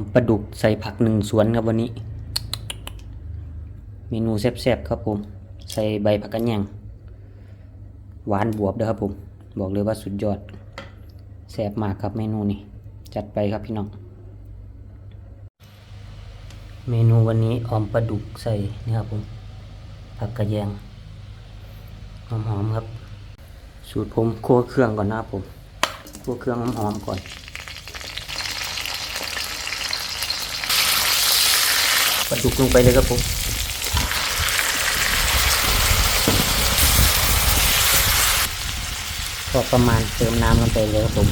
ำปลาดุกใส่ผักหนึ่งสวนครับวันนี้ เมนูแซ่บๆครับผม ใส่ใบผักกระแยงหวานบวบเด้อครับผม บอกเลยว่าสุดยอดแซ่บมากครับเมนูนี้ จัดไปครับพี่น้อง เมนูวันนี้ออมปลาดุกใส่นี่ครับผมผักกระแยงหอมๆครับ สูตรผมคั่วเครื่องก่อนนะครับผมคั่วเครื่องหอมๆก่อน ปลาดุกลงไปเลยครับผมพอประมาณเติมน้ำลงไปเลยครับผม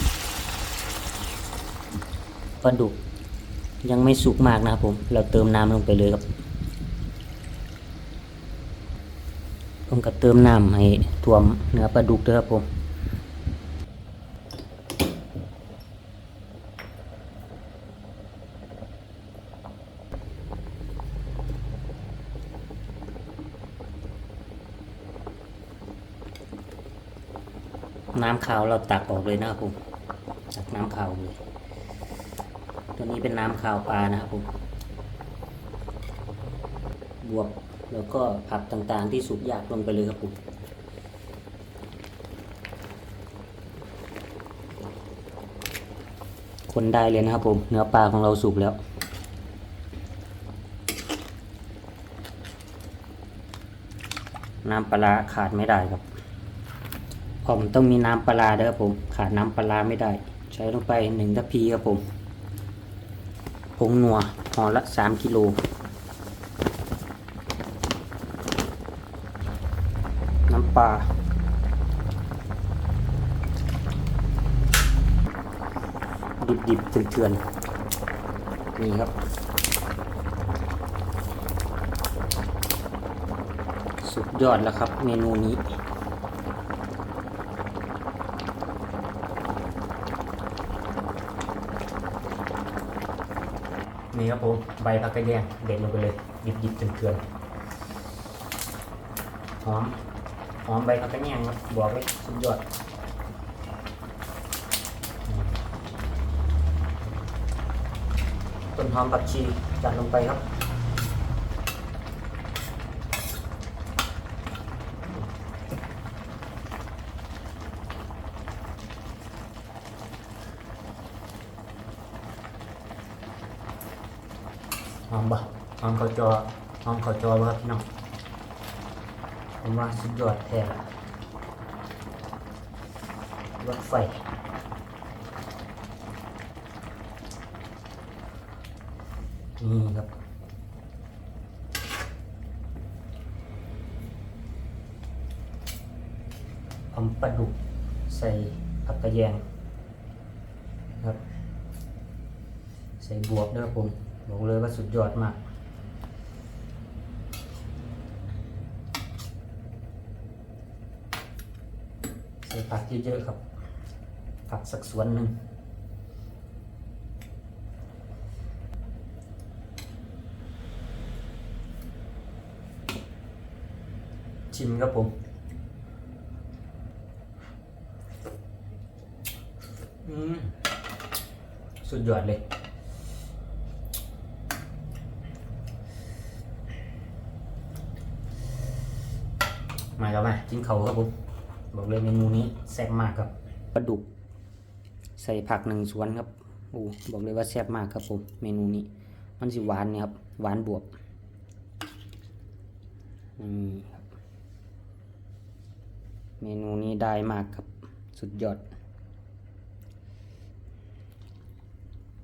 ปลาดุกยังไม่สุกมากนะครับผม เราเติมน้ำลงไปเลยครับ ผมก็เติมน้ำให้ท่วมเนื้อปลาดุกด้วยครับผม น้ำขาวเราตักออกเลยนะครับผมตักน้ำขาวเลยตัวนี้เป็นน้ำขาวปลานะครับผมบวกแล้วก็ผักต่างๆ ที่สุกยากลงไปเลยครับผมคนได้เลยนะครับผม เนื้อปลาของเราสุกแล้ว น้ำปลาขาดไม่ได้ครับ ผมต้องมีน้ำปลาร้าด้วยครับผมขาดน้ำปลาไม่ได้ ใช้ลงไปหนึ่งทัพพีครับผมผงนัวห่อละสามกิโลน้ำปลาดิบๆเถื่อนๆนี่ครับสุดยอดแล้วครับเมนูนี้ นี่ครับผมใบผักกระแยงเด็ดลงไปเลยหยิบหยิบๆเถื่อนหอมหอมใบผักกระแยงครับบอกเลยสุดยอดต้นหอมผักชีจัดลงไปครับ หอมบ่หอมข้าวจอหอมข้าวจอบ่ครับพี่น้องผมว่าสุดยอดแท้ละรถไฟนี่ครับหอมปลาดุกใส่ผักกระแยงครับ ใส่บวบด้วยครับผม บอกเลยว่าสุดยอดมาก ใส่ผักเยอะๆครับ ผักสักส่วนหนึ่งชิมครับผม อืม สุดยอดเลย มาแล้วมากินเขาครับผมบอกเลยเมนูนี้แซ่บมากครับปลาดุก ใส่ผักหนึ่งสวนครับโอ้บอกเลยว่าแซ่บมากครับผมเมนูนี้ มันสิหวานเนี่ยครับหวานบวกนี่ครับเมนูนี้ได้มากครับสุดยอด